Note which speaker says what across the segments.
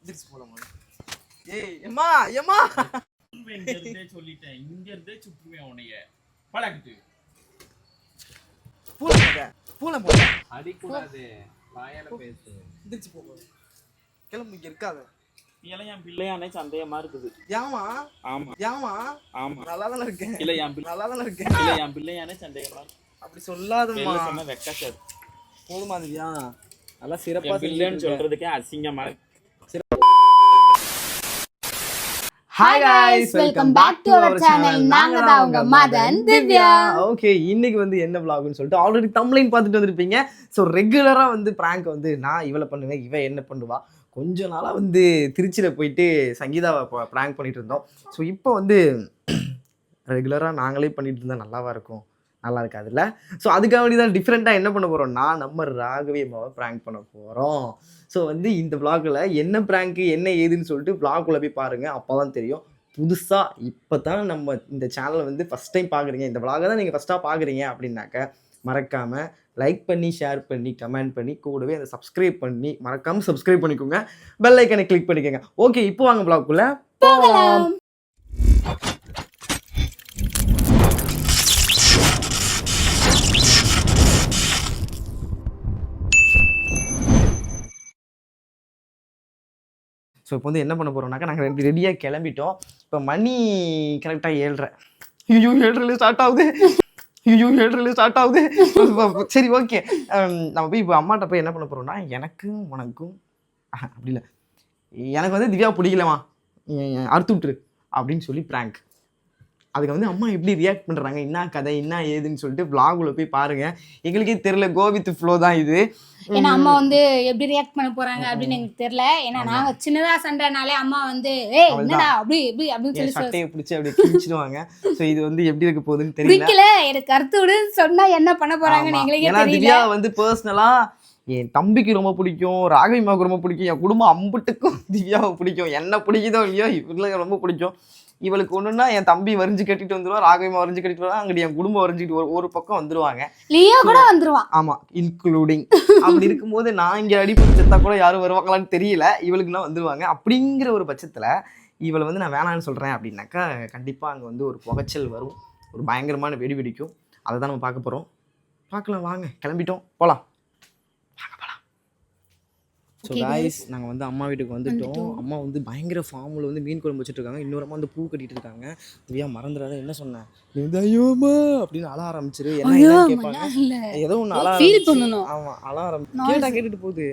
Speaker 1: எந்திரிச்சு போலாம். ஏய் எம்மா எம்மா
Speaker 2: இங்க இருந்தே சொல்லிட்டேன். இங்க இருந்தே சுற்றுவேன் உன்னைய. பழகுது.
Speaker 1: பூல போக பூல. போக
Speaker 3: அடிக்கூடாது. வாயால பேசு.
Speaker 1: எந்திரிச்சு போ முதல்ல. கிளம்பு இங்க இருக்காத.
Speaker 2: எல்லாம் என் பிள்ளையானே சந்தேகமா இருக்குது.
Speaker 1: ஏமா
Speaker 2: ஆமா.
Speaker 1: ஏமா
Speaker 2: ஆமா.
Speaker 1: நல்லா தானே இருக்கேன்.
Speaker 2: இல்ல என் பிள்ளை
Speaker 1: நல்லா தானே இருக்கேன்.
Speaker 2: இல்ல என் பிள்ளையானே சந்தேகமா
Speaker 1: அப்படி சொல்லாதம்மா.
Speaker 2: சொன்னா வெக்க சார்
Speaker 1: போதுமா திவ்யா? நல்லா சிறப்பா
Speaker 2: பிள்ளைன்னு சொல்றதுக்கே அசிங்கமா இருக்கு.
Speaker 1: Hi
Speaker 4: guys, welcome back to our channel. நாங்க தான் உங்க மதன், திவ்யா.
Speaker 1: ஓகே இன்னைக்கு வந்து என்ன vlogனு சொல்லிட்டு ஆல்ரெடி தம்ப்ளைன் பார்த்துட்டு வந்திருப்பீங்க. ஸோ ரெகுலரா வந்து prank வந்து நான் இவளை பண்ணுவேன் இவ என்ன பண்ணுவா? கொஞ்ச நாளா வந்து திருச்சியில போயிட்டு சங்கீதாவை ப்ராங்க் பண்ணிட்டு இருந்தோம். ஸோ இப்போ வந்து ரெகுலராக நாங்களே பண்ணிட்டு இருந்தா நல்லாவா இருக்கும்? நல்லா இருக்காதுல்ல? ஸோ அதுக்காக வேண்டி தான் டிஃப்ரெண்ட்டாக என்ன பண்ண போகிறோம்னா நம்ம ராகவி அம்மாவை ப்ராங்க் பண்ண போகிறோம் ஸோ வந்து இந்த vlogல என்ன ப்ராங்க்கு என்ன ஏதுன்னு சொல்லிட்டு vlog-குள்ள போய் பாருங்கள் அப்போ தான் தெரியும். புதுசாக இப்போ தான் நம்ம இந்த சேனலை வந்து ஃபஸ்ட் டைம் பார்க்குறீங்க இந்த vlog தான் நீங்கள் ஃபஸ்ட்டாக பார்க்குறீங்க அப்படின்னாக்க மறக்காமல் லைக் பண்ணி ஷேர் பண்ணி கமெண்ட் பண்ணி கூடவே அதை சப்ஸ்கிரைப் பண்ணி மறக்காமல் சப்ஸ்கிரைப் பண்ணிக்கோங்க. பெல் ஐக்கனை கிளிக் பண்ணிக்கோங்க. ஓகே இப்போ வாங்க பிளாக்குள்ளே போகலாம். ஸோ இப்போ வந்து என்ன பண்ண போகிறோம்னாக்கா நாங்கள் ரெண்டு ரெடியாக கிளம்பிட்டோம். இப்போ மணி கரெக்டாக ஏழ்ரை. ஐயோ ஏழ்ரைல ஸ்டார்ட் ஆகுது. ஐயோ ஏழ்ரைல ஸ்டார்ட் ஆகுது. சரி ஓகே நம்ம போய் இப்போ அம்மாட்ட போய் என்ன பண்ண போகிறோம்னா எனக்கும் உனக்கும் அப்படி இல்லை. எனக்கு வந்து திவ்யா பிடிக்கலமா அறுத்து விட்டுரு அப்படின்னு சொல்லி ப்ராங்க் அதுக்கு வந்து அம்மா எப்படி ரியாக்ட் பண்ணுறாங்க என்ன கதை? என்ன ஏதுன்னு சொல்லிட்டு vlog-உள்ள போய் பாருங்கள் எங்களுக்கே தெரில கோவித் ஃப்ளோ தான் இது.
Speaker 4: ஏன்னா அம்மா வந்து எப்படி ரியாக்ட் பண்ண போறாங்க அப்படின்னு எங்களுக்கு தெரியல. ஏன்னா நாங்க சின்னதா சண்டைனாலே அம்மா வந்து ஏய் என்னடா? அப்படி இப்படி அப்படின்னு சொல்லி
Speaker 1: சட்டையை பிடிச்சி அப்படியே கிழிச்சிடுவாங்க. ஸோ இது வந்து எப்படி இருக்க போகுதுன்னு தெரியல.
Speaker 4: எனக்கு கருத்து விடு. சொன்னா என்ன பண்ண போறாங்கன்னு. எங்களுக்கே தெரியல.
Speaker 1: திவ்யா வந்து பர்சனலா என் தம்பிக்கு ரொம்ப பிடிக்கும் ராகவிமாவுக்கு ரொம்ப பிடிக்கும் என் குடும்பம் அம்புட்டுக்கும் திவ்யாவை பிடிக்கும். என்ன பிடிக்குதோ இல்லையோ இவளுக்கு ரொம்ப பிடிக்கும். இவளுக்கு ஒண்ணுன்னா என் தம்பி வரைஞ்சு கட்டிட்டு வந்துருவா ராகவிமா வரைஞ்சு கட்டிட்டு வருவா அங்கிட்டு என் குடும்பம் வரைஞ்சிட்டு ஒரு ஒரு பக்கம் வந்துருவாங்க.
Speaker 4: லியோ கூட வந்துருவான்
Speaker 1: ஆமா இன்க்ளூடிங் அப்படி இருக்கும்போது நான் இங்க அடிப்பட்டு செத்தா கூட யாரும் வருவாங்களான்னு தெரியல. இவளுக்குலாம் வந்துருவாங்க. அப்படிங்கிற ஒரு பட்சத்துல இவளை வந்து நான் வேணான்னு சொல்றேன் அப்படின்னாக்கா கண்டிப்பா அங்க வந்து ஒரு புகைச்சல் வரும். ஒரு பயங்கரமான வெடி வெடிக்கும். அதை தான் நம்ம பார்க்க போறோம். பார்க்கலாம் வாங்க கிளம்பிட்டோம். போலாம். ஸோ காய்ஸ் நாங்கள் வந்து அம்மா வீட்டுக்கு வந்துட்டோம். அம்மா வந்து பயங்கர ஃபார்மில் வந்து மீன் குழம்பு வச்சுட்டு இருக்காங்க இன்னொரு அம்மா வந்து பூ கட்டிட்டு இருக்காங்க. திவ்யா மறந்துடாத என்ன சொன்னேன் நீ வந்து ஐயோமா அப்படின்னு அழ ஆரம்பிச்சிரு. என்ன கேட்பாங்க ஏதோ ஒன்று அழ ஆரம்பிச்சு-
Speaker 4: பண்ணணும்.
Speaker 1: ஆமா அழ ஆரம்பிச்சு. கேட்டா கேட்டுட்டு போகுது.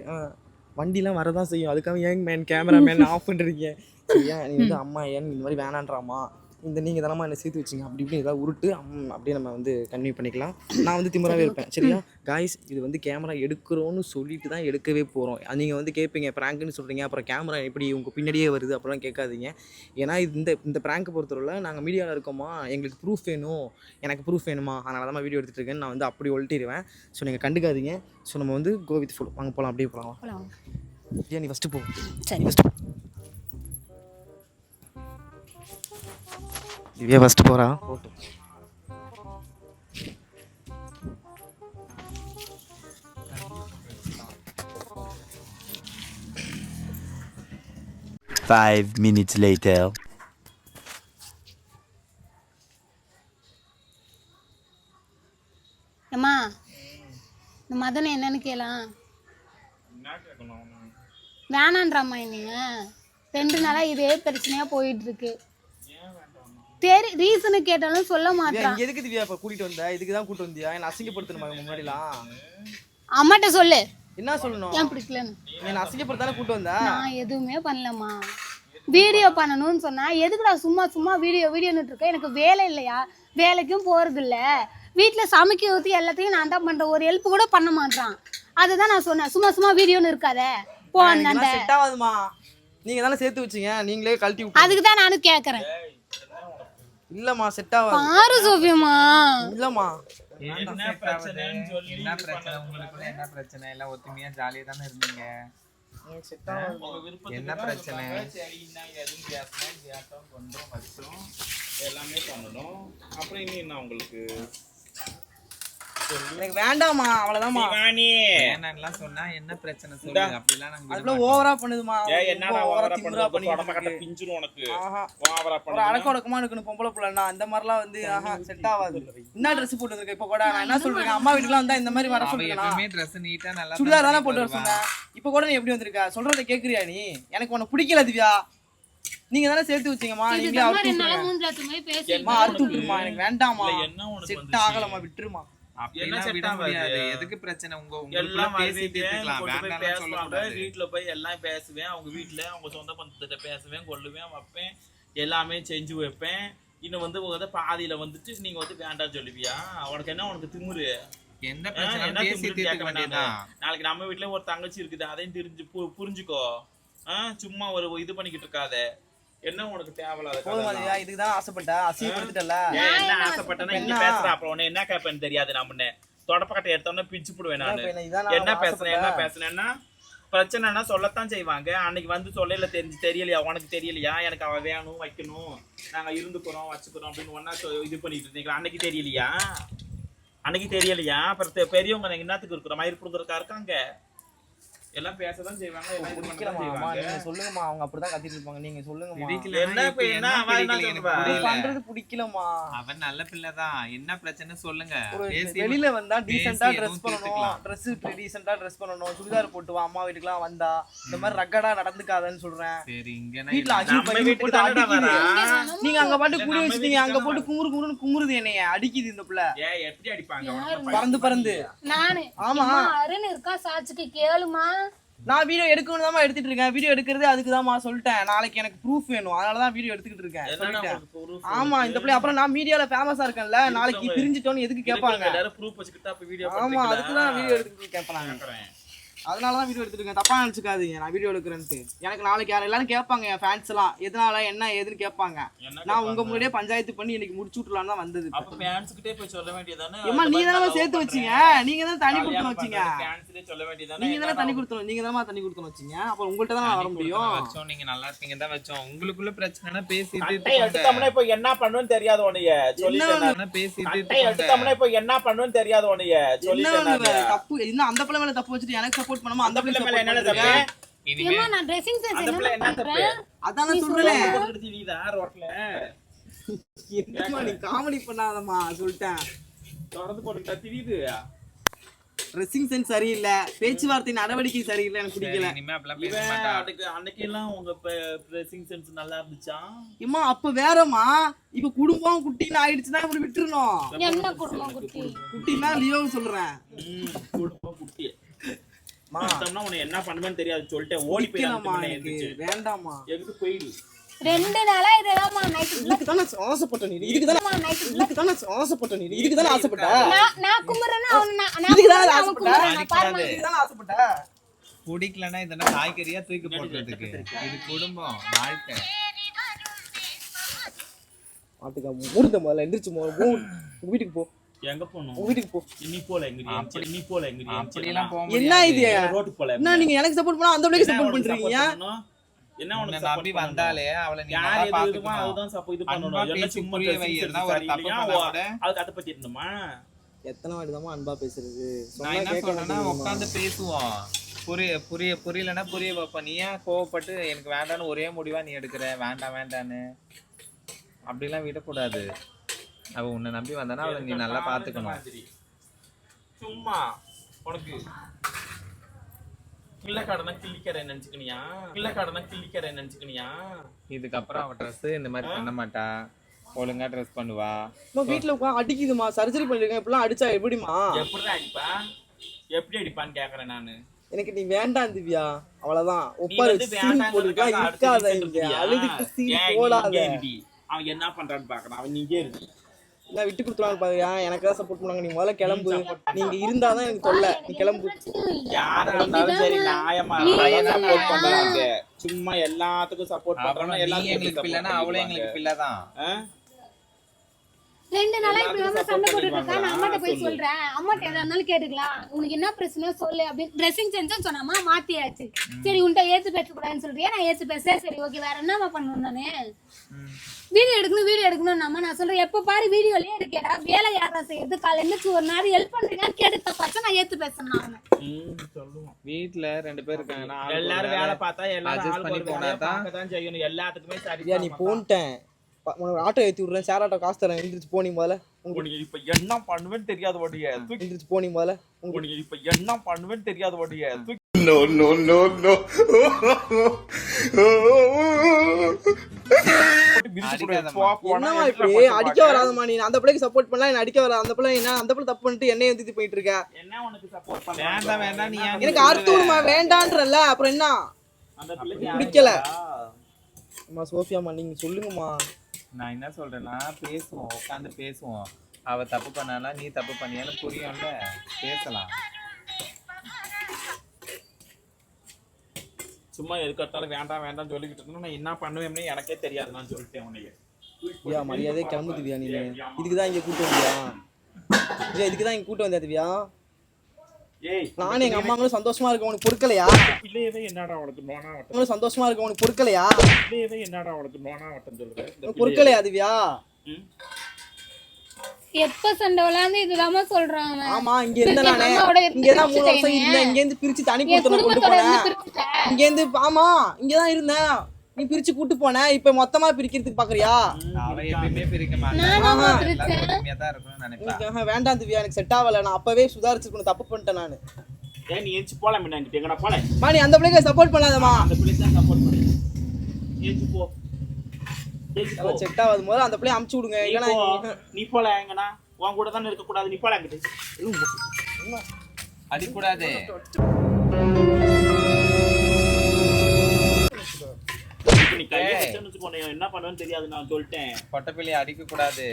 Speaker 1: வண்டிலாம் வரதான் செய்யும். அதுக்காக ஏன் மேன் கேமரா மேன் ஆஃப் பண்ணிருக்கீங்க சரியா நீ வந்து அம்மா ஏன் இந்த மாதிரி வேணான்றாமா இந்த நீங்க தானம்மா என்ன சேர்த்து வச்சிங்க. அப்படி இப்படி ஏதாவது உருட்டு அம், அப்படியே நம்ம வந்து கன்வியூ பண்ணிக்கலாம். நான் வந்து திமிராவே இருப்பேன். சரியா? காய்ஸ் இது வந்து கேமரா எடுக்கிறோன்னு சொல்லிட்டு தான் எடுக்கவே போகிறோம் நீங்கள் வந்து கேட்பீங்க ப்ராங்க்னு சொல்கிறீங்க அப்புறம் கேமரா எப்படி உங்கள் பின்னாடியே வருது அப்படிலாம் கேட்காதீங்க. ஏன்னா இந்த இந்த ப்ராங்க் பொறுத்தவரை நாங்கள் மீடியாவில் இருக்கோமா எங்களுக்கு ப்ரூஃப் வேணும். எனக்கு ப்ரூஃப் வேணுமா? அதனால தான் வீடியோ இருக்கேன்னு நான் வந்து அப்படி ஒழட்டிடுவேன் ஸோ நீங்கள் கண்டுக்காதீங்க. ஸோ நம்ம வந்து கோவித் ஃபுல் வாங்க போகலாம் அப்படியே போகலாம். ஏன் நீ ஃபஸ்ட்டு போ.
Speaker 4: சரி.
Speaker 1: ஃபஸ்ட்டு திவ்யா ஃபஸ்ட்டு போகிறா போட்டு
Speaker 5: Five minutes later.
Speaker 4: அம்மா இந்த மதன் என்னன்னு கேளாம். வேணான்றாம்மா என்னைய. ரெண்டு நாளா இதே பிரச்சனையா போயிட்டு இருக்கு. தெரி ரீசனு கேட்டாலும் சொல்ல மாட்டான்
Speaker 1: எதுக்கு திவ்யா இப்போ கூட்டிகிட்டு வந்த? இதுக்கு தான் கூட்டு வந்தியா? என்ன அசிங்கப்படுத்தணுமா முன்னாடிலாம்
Speaker 4: அம்மாட்ட சொல்லு.
Speaker 1: என்ன சொல்லணும்?
Speaker 4: ஏன் பிடிக்கலன்னு.
Speaker 1: என்ன அசிங்கப்படுத்தானே கூட்டு வந்தா?
Speaker 4: நான் எதுவுமே பண்ணலம்மா. வீடியோ பண்ணணும்னு சொன்னா எதுக்குடா சும்மா சும்மா வீடியோ வீடியோன்னு இருக்க? எனக்கு வேலை இல்லையா? வேலைக்கும் போறது இல்ல வீட்டுல சமைக்க ஊற்றி எல்லாத்தையும் நான் தான் பண்றேன். ஒரு ஹெல்ப் கூட பண்ண மாட்டான் அதுதான் நான் சொன்னேன். சும்மா சும்மா வீடியோன்னு இருக்காத. போ அந்தாண்ட.
Speaker 1: செட் ஆகாதுமா. நீங்க தானே சேர்த்து வச்சீங்க. நீங்களே கழட்டி
Speaker 4: அதுக்கு தான் நானும் கேட்கறேன்
Speaker 1: இல்லம்மா செட் ஆகாது.
Speaker 4: பாரு சோஃபியம்மா
Speaker 1: இல்லம்மா.
Speaker 2: என்ன பிரச்சனைன்னு சொல்லி
Speaker 3: என்ன பிரச்சனை உங்களுக்குள்ள என்ன பிரச்சனை? எல்லாம் ஒத்துமையா ஜாலியா தானே இருந்தீங்க? என்ன பிரச்சனை?
Speaker 2: எல்லாமே பண்ணணும். அப்புறம் இனி என்ன உங்களுக்கு?
Speaker 1: எனக்கு வேண்டாம்மா அவ்வளவுதாம்மா
Speaker 2: சிவானி.
Speaker 3: சொன்னா என்ன பிரச்சனை சொல்லு அப்படிலாம் நாங்க
Speaker 1: அதுக்குள்ள
Speaker 3: மாட்டோம்.
Speaker 1: ஓவரா பண்ணுதுமா?
Speaker 2: ஏய் என்னடா ஓவரா பண்ணது? உடம்ப கட்ட பிஞ்சிரும் உனக்கு. ஓவரா
Speaker 1: ஒரு
Speaker 2: பண்ணது
Speaker 1: அடக்க உடக்கமா இருக்கணும் பொம்பளை பிள்ளைனா அந்த மாதிரிலாம் வந்து ஆஹா செட் ஆகாது. என்ன ட்ரெஸ் போட்டு இப்ப கூட நான் என்ன சொல்றேன்? அம்மா வீட்டுக்குலாம் வந்தா இந்த மாதிரி வர சொல்றேன்
Speaker 3: எப்பவுமே Dress நீட்டா நல்லா
Speaker 1: சுடிதார் தானே போட்டு வர. சொன்னேன். இப்ப கூட நீ எப்படி வந்திருக்க? சொல்றத கேக்குறியா நீ? எனக்கு உன்னை பிடிக்கல திவ்யா. நீங்க தானே சேர்த்து வச்சீங்கம்மா. நீங்களே
Speaker 4: இதுதான்
Speaker 1: அறுத்து விட்டுருமா. எனக்கு வேண்டாம்மா.
Speaker 2: இல்ல, என்ன உனக்கு
Speaker 1: செட்? ஆகலம்மா விட்டுருமா.
Speaker 3: எதுக்கு பிரச்சனை? உங்க
Speaker 2: எல்லாம் பேசிட்டு வீட்டுல போய் எல்லாம் பேசுவேன். அவங்க வீட்டுல அவங்க சொந்த பந்தத்திட்ட பேசுவேன் கொள்ளுவேன் வைப்பேன் எல்லாமே செஞ்சு வைப்பேன். இன்னும் வந்து பாதியில வந்துட்டு நீங்க வந்து வேண்டாம் சொல்லுவியா? உனக்கு என்ன? உனக்கு திமுரு.
Speaker 3: எந்த
Speaker 2: நாளைக்கு நம்ம வீட்லயும் ஒரு தங்கச்சி இருக்குது. அதையும் தெரிஞ்சு புரிஞ்சுக்கோ. சும்மா ஒரு இது பண்ணிக்கிட்டு இருக்காத. என்ன உனக்கு தேவையில்லாத
Speaker 1: போதுமா
Speaker 2: கதைலாம்?
Speaker 1: திவ்யா இதுக்கு தான் ஆசைப்பட்ட அசிங்கப்படுத்திட்டல
Speaker 2: என்ன ஆசைப்பட்டேன்னா இங்க
Speaker 1: என்ன?
Speaker 2: பேசுற அப்புறம் உன்னை என்ன கேட்பேன்னு தெரியாது நான் முன்ன. தொடப்பக்கட்டை எடுத்தோன்னே பிச்சு போடுவேன் நானு.
Speaker 1: என்ன
Speaker 2: பேசுறேன் என்ன. பேசுனேன்னா பிரச்சனைனா சொல்லத்தான் செய்வாங்க. அன்னைக்கு வந்து சொல்லல தெரிஞ்சு தெரியலையா? உனக்கு தெரியலையா? எனக்கு அவ வேணும் வைக்கணும். நாங்க இருந்துக்கிறோம் வச்சுக்கிறோம் அப்படின்னு ஒன்னா இது பண்ணிட்டு இருந்தீங்களா? அன்னைக்கு தெரியலையா? அன்னைக்கு தெரியலையா? அப்புறம் பெரியவங்க நாங்க என்னத்துக்கு இருக்கிறோம் மயிர் கொடுக்குறக்கா இருக்காங்க. எல்லாம் பேசதான் செய்வாங்க
Speaker 1: நீங்க சொல்லுங்கம்மா அவங்க அப்படிதான் கத்திட்டு இருப்பாங்க. நீங்க சொல்லுங்கம்மா.
Speaker 2: என்ன.
Speaker 1: பண்றது பிடிக்கலம்மா.
Speaker 3: அவன் நல்ல பிள்ளைதான். என்ன பிரச்சனை சொல்லுங்க.
Speaker 1: வெளியில வந்தா டீசெண்டா ட்ரெஸ் பண்ணணும். ட்ரெஸ் டீசெண்டா ட்ரெஸ் பண்ணணும். சுடிதார் போட்டு வா அம்மா வீட்டுக்குலாம் வந்தா. இந்த மாதிரி ரக்கடா நடந்துக்காதன்னு சொல்றேன்.
Speaker 3: சரி இங்க
Speaker 1: வீட்ல
Speaker 2: வீட்டுக்கு?
Speaker 1: நீங்க அங்க பாட்டு குடி வச்சிட்டீங்க. அங்க போட்டு குமுறு குமுறுன்னு குமுறுது என்னைய. அடிக்குது இந்த பிள்ளை.
Speaker 2: எப்படி அடிப்பாங்க?
Speaker 1: பறந்து பறந்து.
Speaker 4: நானு.
Speaker 1: ஆமா.
Speaker 4: அருண் இருக்கா சாட்சிக்கு கேளுமா.
Speaker 1: நான் வீடியோ எடுக்கணும் தான் எடுத்துட்டு இருக்கேன். வீடியோ எடுக்கிறது அதுக்கு தான் சொல்லிட்டேன். நாளைக்கு எனக்கு ப்ரூஃப் வேணும். அதனால தான் வீடியோ எடுத்துக்கிட்டு இருக்கேன். சொல்லிட்டேன். ஆமா இந்த பிள்ளை. அப்புறம் நான் மீடியால ஃபேமஸா இருக்கேன்ல. நாளைக்கு. பிரிஞ்சிட்டோன்னு எதுக்கு கேட்பாங்க? ஆமா? அதுக்கு தான் வீடியோ எடுத்துக்கிட்டு கேட்பாங்க. அதனால தான் வீடியோ எடுத்துருக்கேன் தப்பா நினச்சிக்காதீங்க. நான் வீடியோ எடுக்கிறேன்ட்டு. எனக்கு நாளைக்கு யாரும் எல்லாரும் கேட்பாங்க என் ஃபேன்ஸ் எல்லாம். எதனால என்ன ஏதுன்னு கேட்பாங்க. நான் உங்க? முன்னாடியே பஞ்சாயத்து பண்ணி இன்னைக்கு முடிச்சு விட்டுலான்னு தான் வந்தது
Speaker 2: அப்ப fans கிட்டே போய் சொல்ல வேண்டியதானே?
Speaker 1: ஏமா நீங்க தானே சேர்த்து வச்சீங்க. நீங்க தான் தனி கொடுத்து வச்சீங்க.
Speaker 2: சொல்ல வேண்டியதானே?
Speaker 1: நீங்க தானே தனி கொடுத்து நீங்க தானே தனி கொடுத்து வச்சீங்க. அப்புறம் உங்கள்ட்ட தான் நான் வர முடியும்.
Speaker 3: வச்சோம். நீங்க நல்லா இருப்பீங்க தான் வச்சோம். உங்களுக்குள்ள பிரச்சனைனா பேசி
Speaker 2: கட்டை
Speaker 3: தீர்த்துக்கோங்க
Speaker 2: எடுத்தோம்னே போய் என்ன பண்ணுன்னு தெரியாது உன்னைய. சொல்லிட்டேன் நான்.
Speaker 3: என்ன பேசி
Speaker 2: கட்டை
Speaker 3: தீர்த்துக்கோங்க
Speaker 2: எடுத்தோம்னே போய் என்ன பண்ணுன்னு தெரியாது
Speaker 1: பண்ணுவ?
Speaker 2: நானு.
Speaker 1: தப்பு இன்னும் அந்த பிள்ளை மேல தப்பு வச்சுட்டு எனக்கு சப்போர்ட் பண்ணாம அந்த பிள்ளை
Speaker 2: மேல
Speaker 1: என்ன
Speaker 2: தப்பு?
Speaker 4: ஏமா நான் ட்ரெஸ்ஸிங் சென்ஸ் என்ன? பண்றேன்
Speaker 1: அதான் நான் சொல்றேன்
Speaker 2: போட்டுக்கிட்டு திரியுதா ரோட்ல?
Speaker 1: என்னம்மா நீ காமெடி பண்ணாதம்மா சொல்லிட்டேன்
Speaker 2: திறந்து போட்டுக்கிட்டா திரியுது.
Speaker 1: ட்ரெஸ்ஸிங் சென்ஸ் சரியில்லை பேச்சுவார்த்தை நடவடிக்கை சரியில்லை எனக்கு பிடிக்கல
Speaker 3: மாட்டா
Speaker 2: அன்னைக்கு அன்னைக்கெல்லாம் உங்க dressing sense நல்லா இருந்துச்சா?
Speaker 1: ஏம்மா அப்ப வேறம்மா இப்ப குடும்பம் குட்டின்னு ஆயிடுச்சுன்னா இப்படி விட்டுறணும்
Speaker 4: என்ன குடும்பம் குட்டி
Speaker 1: குட்டினா லியோ சொல்றேன்
Speaker 2: குடும்பம் குட்டி. மத்தவனா உன்னை என்ன பண்ணுவேன்னு தெரியாது சொல்லிட்டேன். ஓடி போய்
Speaker 1: பிடிக்கலம்மா
Speaker 2: அந்த
Speaker 1: எனக்கு?
Speaker 2: எந்திரிச்சு.
Speaker 1: வேண்டாம்மா
Speaker 2: எதுக்கு போயிடு?
Speaker 4: ரெண்டு நாளா இதெல்லாமா நைட்டு
Speaker 1: இதுக்கு தானே ஆசைப்பட்ட நீ? இதுக்கு தானே
Speaker 4: நைட்டு
Speaker 1: இதுக்கு தானே ஆசைப்பட்ட நீ? இதுக்கு தானே ஆசைப்பட்ட?
Speaker 4: நான் நான் கும்புறேன்னா அவன் நான் நான்
Speaker 1: இதுக்கு தானே
Speaker 4: கும்புறேன்னா அவன்
Speaker 1: ஆசைப்பட்ட?
Speaker 4: கும்புறான் நான் பாருமா
Speaker 1: இதுக்கு தானே ஆசைப்பட்ட?
Speaker 3: பிடிக்கலன்னா இதெல்லாம் காய்கறியா தூக்கி போடுறதுக்கு? இது குடும்பம் வாழ்க்கை.
Speaker 1: ஆட்டுக்கா மூடுத முதல்ல எந்திரிச்சு வீட்டுக்கு போ.
Speaker 2: எங்க போகணும்?
Speaker 1: வீட்டுக்கு போ.
Speaker 2: நீ போல எங்க நீ போல எங்க
Speaker 3: அப்படியெல்லாம் போக
Speaker 1: என்ன
Speaker 3: முடியாது.
Speaker 1: இது?
Speaker 2: ரோட்டு போல
Speaker 1: என்ன நீங்க எனக்கு சப்போர்ட் பண்ணா அந்த பிள்ளைக்கு சப்போர்ட் பண்றீங்க?
Speaker 2: என்ன உனக்கு
Speaker 3: நம்பி? வந்தாலே அவளை நீ
Speaker 2: யார் அதுதான் இது பண்ணணும். என்ன சும்மா
Speaker 3: ஒரு தப்பு.
Speaker 2: அதுக்கு அதை பத்தி இருந்துமா
Speaker 1: எத்தனை வாட்டி தான் அன்பா பேசுறது?
Speaker 3: நான் என்ன சொல்றேன்னா. உட்காந்து பேசுவோம். புரிய புரிய புரியலன்னா புரிய வைப்ப நீ ஏன் கோவப்பட்டு எனக்கு வேண்டான்னு ஒரே முடிவா நீ எடுக்கிற? வேண்டாம் வேண்டான்னு அப்படிலாம் விடக்கூடாது. அவ உன்னை நம்பி வந்தானா அவளை நீ நல்லா பாத்துக்கணும்.
Speaker 2: மாதிரி. சும்மா உனக்கு கிள்ள கடனை கிள்ளிக்கிற நினைச்சுக்கணியா கிள்ள கடனை கிள்ளிக்கிற நினைச்சுக்கணியா
Speaker 3: இதுக்கப்புறம் அவ ட்ரெஸ் இந்த மாதிரி பண்ண மாட்டா. ஒழுங்கா ட்ரெஸ் பண்ணுவா.
Speaker 1: அம்மா வீட்டுல உட்காந்து அடிக்குதுமா சர்ஜரி பண்ணிருக்கேன். இப்பெல்லாம் அடிச்சா எப்படிமா
Speaker 2: எப்படி அடிப்பா? எப்படி அடிப்பான்னு கேக்குறேன் நானு.
Speaker 1: எனக்கு நீ வேண்டாம் திவ்யா. அவ்வளவுதான். ஒப்பாரு சீன்
Speaker 2: அடுத்து
Speaker 1: இருக்காத இங்க? அழுதுட்டு சீன் போடாத.
Speaker 2: அவன் என்ன பண்றான்னு பாக்குறான். அவன் இங்கே இருக்கு
Speaker 1: இல்ல விட்டு கொடுத்துருவாங்க பாருயா எனக்கு தான் சப்போர்ட் பண்ணாங்க நீ முதல்ல கிளம்பு. நீங்க இருந்தாதான் எனக்கு தொல்லை. நீ கிளம்பு.
Speaker 2: யாரா இருந்தாலும் சரி நியாயமா சப்போர்ட் பண்றாங்க. சும்மா எல்லாத்துக்கும் சப்போர்ட்
Speaker 3: நீ
Speaker 2: எல்லாத்துக்கும்
Speaker 3: எங்களுக்கு பிள்ளைனா அவளும் எங்களுக்கு பிள்ளை தான்
Speaker 4: ரெண்டு நாளா இப்படி
Speaker 2: support
Speaker 4: சண்டை போட்டுட்டு இருக்கா? நான் அம்மாட்ட போய்? சொல்றேன். அம்மாட்ட எதா இருந்தாலும் கேட்டுக்கலாம். உனக்கு என்ன பிரச்சனை சொல்லு அப்படின்னு ட்ரெஸ்ஸிங் சென்ஸ் சொன்னாமா? மாத்தியாச்சு. சரி உன்கிட்ட ஏத்து பேசக்கூடாதுன்னு சொல்றியா? நான் ஏத்து பேசுறேன். சரி ஓகே. வேற என்னமா பண்ணணும் நானு? வீடியோ எடுக்கணும் வீடியோ எடுக்கணும் நம்ம நான் சொல்றேன் எப்ப பாரு வீடியோலயே இருக்கேடா. வேலை யாரா செய்யறது? காலையில ஒரு நாள் ஹெல்ப் பண்றீங்கன்னு கேட்டு தப்பாச்சும் நான் ஏத்து பேசணும் அவனை
Speaker 3: வீட்ல ரெண்டு பேர் ஒரு
Speaker 2: எல்லாரும் வேலை பார்த்தா எல்லாரும்
Speaker 3: பண்ணி
Speaker 2: எல்லாத்துக்குமே சரி
Speaker 1: திவ்யா நீ போன்ட்டேன். உனக்கு ஆட்டோ ஏற்றி விட்றேன். ஷேர் ஆட்டோ காசு தரேன். எந்திரிச்சு போனி முதல்ல. உங்க
Speaker 2: உனக்கு இப்ப என்ன பண்ணுவேன்னு தெரியாது ஓடிய
Speaker 1: எந்திரிச்சு போனி முதல்ல. உங்க
Speaker 2: உனக்கு இப்ப என்ன பண்ணுவேன்னு தெரியாது ஓடிய
Speaker 3: அடிக்காதம்மா.
Speaker 1: என்னம்மா இப்படி? அடிக்க வராதம்மா நீ. அந்த பிள்ளைக்கு சப்போர்ட் பண்ணலாம் என்ன அடிக்க வராது. அந்த பிள்ளை என்ன அந்த பிள்ளை தப்பு பண்ணிட்டு என்னைய வந்து இது போயிட்டு இருக்க.
Speaker 2: என்ன உனக்கு சப்போர்ட்
Speaker 3: வேண்டாம் வேண்டாம். நீ ஏன்
Speaker 1: எனக்கு அறுத்து விடுமா? வேண்டான்றல்ல. அப்புறம் என்ன? பிடிக்கல.
Speaker 2: யாருக்கா?
Speaker 1: அம்மா சோஃபியாம்மா நீங்க சொல்லுங்கம்மா.
Speaker 3: நான் என்ன சொல்றேன்னா பேசுவோம் உட்காந்து பேசுவோம். அவ தப்பு பண்ணானா நீ தப்பு பண்ணியாலும் புரியும்ல? பேசலாம்.
Speaker 2: சும்மா எதுக்கத்தாலும் வேண்டாம் வேண்டாம் சொல்லிக்கிட்டு இருந்தோம் நான் என்ன பண்ணுவேன்னு எனக்கே தெரியாது நான் சொல்லிட்டேன் உன்னைய.
Speaker 1: திவ்யா மரியாதையே கிளம்பு திவ்யா நீ. இதுக்கு தான் இங்க கூட்டு வந்தியா? இதுக்கு தான் இங்க கூட்டு வந்தியா திவ்யா? நானும் எங்க அம்மாங்களும் சந்தோஷமா இருக்க உனக்கு பொறுக்கலையா?
Speaker 2: பிள்ளையவே என்னடா உனக்கு நோனா வட்டம்
Speaker 1: அவங்களும் சந்தோஷமா இருக்க உனக்கு பொறுக்கலையா?
Speaker 2: பிள்ளையவே என்னடா உனக்கு நோனா வட்டம்
Speaker 1: உனக்கு பொறுக்கலையா திவ்யா.
Speaker 4: எப்ப சண்டை விளையாந்து அவன்.
Speaker 1: ஆமா இங்க இருந்த நானே.
Speaker 4: அம்மாவோட
Speaker 1: இங்க தான் மூணு வருஷம் இருந்தேன். இங்க இருந்து பிரிச்சு தனி கொடுத்து கொண்டு போனேன். இங்க இருந்து ஆமா இங்க தான் இருந்தேன். நீ பிரிச்சு கூட்டு போன இப்ப மொத்தமா பிரிக்கிறதுக்கு பாக்குறியா? வேண்டாம் திவ்யா எனக்கு செட் ஆகல. நான் அப்பவே சுதாரிச்சுக்கணும் தப்பு பண்ணிட்டேன் நானு.
Speaker 2: ஏய் நீ எஞ்சி போலாம் எங்கடா போல?
Speaker 1: மா நீ அந்த பிள்ளைக்கு சப்போர்ட் பண்ணாதம்மா.
Speaker 2: அந்த பிள்ளைக்கு தான் சப்போர்ட் பண்ணு. எஞ்சி போ.
Speaker 1: செட் ஆகாது. முதல்ல அந்த பிள்ளைய அமுச்சு விடுங்க. இங்க-
Speaker 2: நீ போல எங்கனா உன் கூட தானே இருக்க கூடாது நீ போல
Speaker 3: அடிக்கூடாது.
Speaker 2: நீ கையை வச்சேன்னு வச்சுக்கோ, என்ன பண்ணுவேன்னு தெரியாது நான் சொல்லிட்டேன்.
Speaker 3: பொட்டப்பிள்ளைய அடிக்க கூடாது.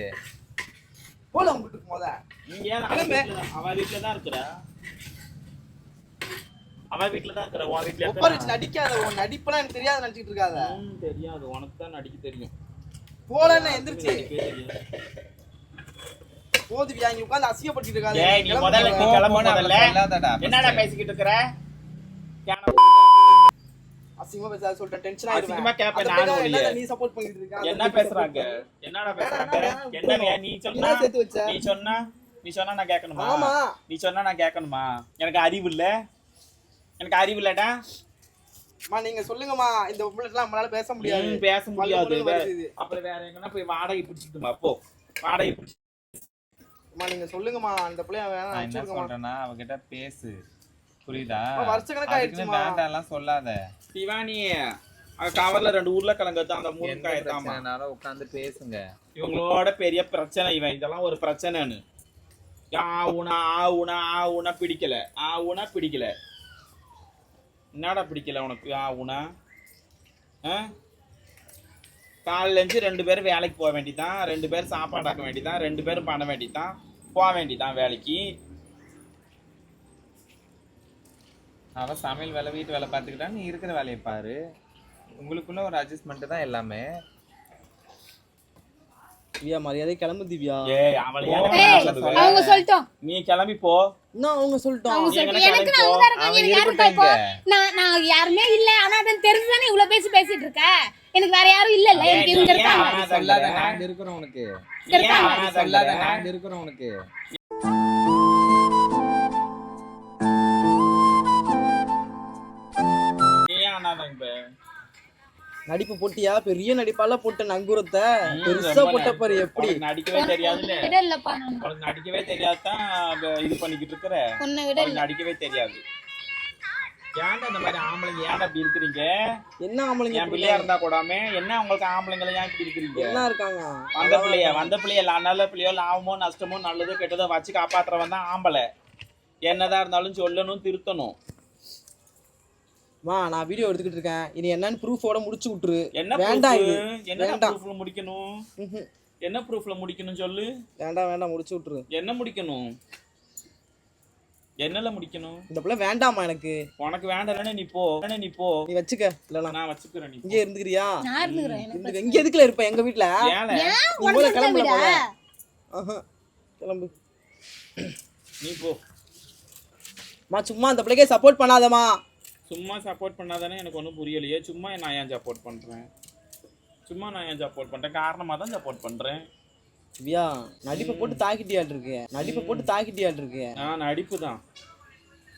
Speaker 1: போல உங்களுக்கு முத
Speaker 2: நீ ஏன் அவ வீட்டுல தான்- இருக்கிற? அவ வீட்டுல தான் இருக்கிற உன் வீட்டுல
Speaker 1: வச்சு நடிக்காத உன் நடிப்பெல்லாம் எனக்கு தெரியாது நினைச்சிட்டு இருக்காத.
Speaker 2: தெரியாது. உனக்கு தான் நடிக்க தெரியும்.
Speaker 1: போலன்னு எந்திரிச்சு. போதுவியா இங்க உட்காந்து அசிங்கப்படுத்திட்டு இருக்காத.
Speaker 2: நீ முதல்ல கிளம்பு. முதல்ல. என்னடா. பேசிக்கிட்டு இருக்கிற? கேன
Speaker 1: அசிங்கமா பேசாத சொல்லிட்டேன் டென்ஷன்
Speaker 2: அசிங்கமா
Speaker 1: ஆயிடுவேன்
Speaker 2: கேப்பேன்
Speaker 1: அந்த
Speaker 2: நானும்
Speaker 1: பிள்ளைக்காக
Speaker 2: உன்னைய.
Speaker 1: என்னடா நீ சப்போர்ட் பண்ணிட்டு இருக்க?
Speaker 2: என்ன பேசுறாங்க? என்னடா பேசுறாங்க? என்ன நீ சொன்னா?
Speaker 1: என்ன சேர்த்து வச்ச?
Speaker 2: நீ சொன்னா? நீ சொன்னா நான் கேட்கணுமா?
Speaker 1: ஆமா.
Speaker 2: நீ சொன்னா நான் கேட்கணுமா? எனக்கு அறிவு இல்ல. எனக்கு அறிவு இல்லடா.
Speaker 1: அம்மா நீங்க சொல்லுங்கம்மா. இந்த பிள்ளைலாம் நம்மளால பேச முடியாது.
Speaker 2: பேச முடியாது. அப்புறம் வேற எங்கன்னா போய் வாடகை பிடிச்சிட்டுமா போ. வாடகை பிடிச்சி
Speaker 1: அம்மா நீங்க சொல்லுங்கம்மா. அந்த பிள்ளைய வேணாம்
Speaker 3: நான் என்ன. சொல்றேன்னா அவகிட்ட பேசு. புரியுதா?
Speaker 1: வருஷக்கணக்கா ஆயிடுச்சுமா.
Speaker 3: வேண்டாம்லாம் சொல்லாத.
Speaker 2: சிவானி கவர்ல ரெண்டு உருளைக்கிழங்கு வச்சு அந்த காயத்தாமா
Speaker 3: பிரச்சனைனாலும் உட்காந்து பேசுங்க.
Speaker 2: இவங்களோட பெரிய பிரச்சனை இவன். இதெல்லாம் ஒரு பிரச்சனைன்னு. ஆவுனா ஆவுனா ஆவுனா பிடிக்கல. ஆவுனா பிடிக்கல. என்னடா பிடிக்கல உனக்கு? ஆவுனா இருந்து ரெண்டு பேரும் வேலைக்கு போக வேண்டியதான் ரெண்டு பேரும் சாப்பாடு ஆக்க வேண்டியதான் ரெண்டு பேரும் பண்ண வேண்டியதான் போக வேண்டியதான் வேலைக்கு.
Speaker 3: அவ சமையல் வேலை வீட்டு வேலை பார்த்துக்கிட்டா நீ இருக்கிற வேலையை பாரு. உங்களுக்குள்ள ஒரு அட்ஜஸ்ட்மெண்ட் தான் எல்லாமே.
Speaker 1: திவ்யா மரியாதை கிளம்பு திவ்யா.
Speaker 2: ஏய் அவளை
Speaker 3: ஏய், சொல்ல.
Speaker 4: அவங்க சொல்லிட்டோம்.
Speaker 2: நீ கிளம்பி போ.
Speaker 1: இன்னும் அவங்க சொல்லிட்டோம்.
Speaker 4: அவங்க சொல்லிட்டு எனக்கு
Speaker 2: கிளம்பி
Speaker 4: நான். அங்கதான் இருக்கேன்.
Speaker 3: அவன்
Speaker 4: எனக்கு யாரு
Speaker 3: இருக்கட்டும்
Speaker 4: இப்போ
Speaker 3: இங்க.
Speaker 4: நான் நான் யாருமே இல்ல. ஆனா அதன் தெரிஞ்சுதானே இவ்வளவு பேசி பேசிட்டு இருக்க. எனக்கு வேற யாரும் இல்ல இல்ல. எனக்கு இவங்க
Speaker 2: ஏன்
Speaker 4: இருக்காங்க.
Speaker 3: சொல்லாத? நாங்க இருக்கிறோம் உனக்கு.
Speaker 2: ஏன் அனாதை
Speaker 3: சொல்லாத? நாங்க இருக்கிறோம் உனக்கு.
Speaker 1: நடிப்பு போட்டியா? பெரிய நடிப்பால போட்ட நங்கூரத்தை? பெருசா போட்ட பாரு எப்படி?
Speaker 2: நடிக்கவே தெரியாதுல்ல? உனக்கு நடிக்கவே தெரியாதான் இது பண்ணிக்கிட்டு இருக்கிற? உனக்கு நடிக்கவே தெரியாது. ஏன்டா இந்த மாதிரி ஆம்பளைங்க ஏன்டா இப்படி இருக்கிறீங்க?
Speaker 1: என்ன ஆம்பளைங்க
Speaker 2: என் பிள்ளையா இருந்தா கூடாம என்ன உங்களுக்கு ஆம்பளைங்களை ஏன் இப்படி இருக்கிறீங்க?
Speaker 1: என்ன இருக்காங்க?
Speaker 2: வந்த பிள்ளைய வந்த பிள்ளைய நல்ல பிள்ளையோ லாபமோ நஷ்டமோ நல்லதோ கெட்டதோ வச்சு காப்பாத்துறவன் தான் ஆம்பளை. என்னதான் இருந்தாலும் சொல்லணும் திருத்தணும்.
Speaker 1: மா நான் வீடியோ எடுத்துக்கிட்டு இருக்கேன். இனி என்னன்னு ப்ரூஃபோட முடிச்சு விட்டுரு.
Speaker 2: என்ன
Speaker 1: வேண்டாம்
Speaker 2: proof?
Speaker 1: இது
Speaker 2: என்ன
Speaker 1: வேண்டாம்.
Speaker 2: ப்ரூஃப்ல முடிக்கணும். என்ன ப்ரூஃப்ல முடிக்கணும் சொல்லு?
Speaker 1: வேண்டாம் வேண்டாம் முடிச்சு விட்டுரு.
Speaker 2: என்ன முடிக்கணும்? என்னல முடிக்கணும்?
Speaker 1: இந்த பிள்ளை வேண்டாமா எனக்கு.
Speaker 2: உனக்கு வேண்டாம் நீ போ. வேணா நீ போ.
Speaker 1: நீ வச்சுக்க இல்லனா
Speaker 2: நான் வச்சுக்கிறேன் நீ
Speaker 1: இங்கே இருந்துக்கிறியா?
Speaker 4: நான் இருந்துக்கிறேன்
Speaker 1: இங்க எதுக்குல இருப்ப? எங்க வீட்ல?
Speaker 2: ஏல
Speaker 1: கிளம்பல போல. கிளம்பு.
Speaker 2: நீ போ.
Speaker 1: மா சும்மா அந்த பிள்ளைக்கே சப்போர்ட் பண்ணாதம்மா.
Speaker 2: சும்மா சப்போர்ட் பண்ணாதானே எனக்கு ஒன்றும் புரியலையே. சும்மா நான் ஏன் சப்போர்ட் பண்ணுறேன் சும்மா நான் ஏன் சப்போர்ட் பண்ணுறேன் காரணமாக தான் சப்போர்ட் பண்ணுறேன்
Speaker 1: திவ்யா நடிப்பை போட்டு தாக்கிட்டியாட்டு இருக்கு. நடிப்பை போட்டு தாக்கிட்டியாட்டு இருக்கு.
Speaker 2: நான் நடிப்பு தான்.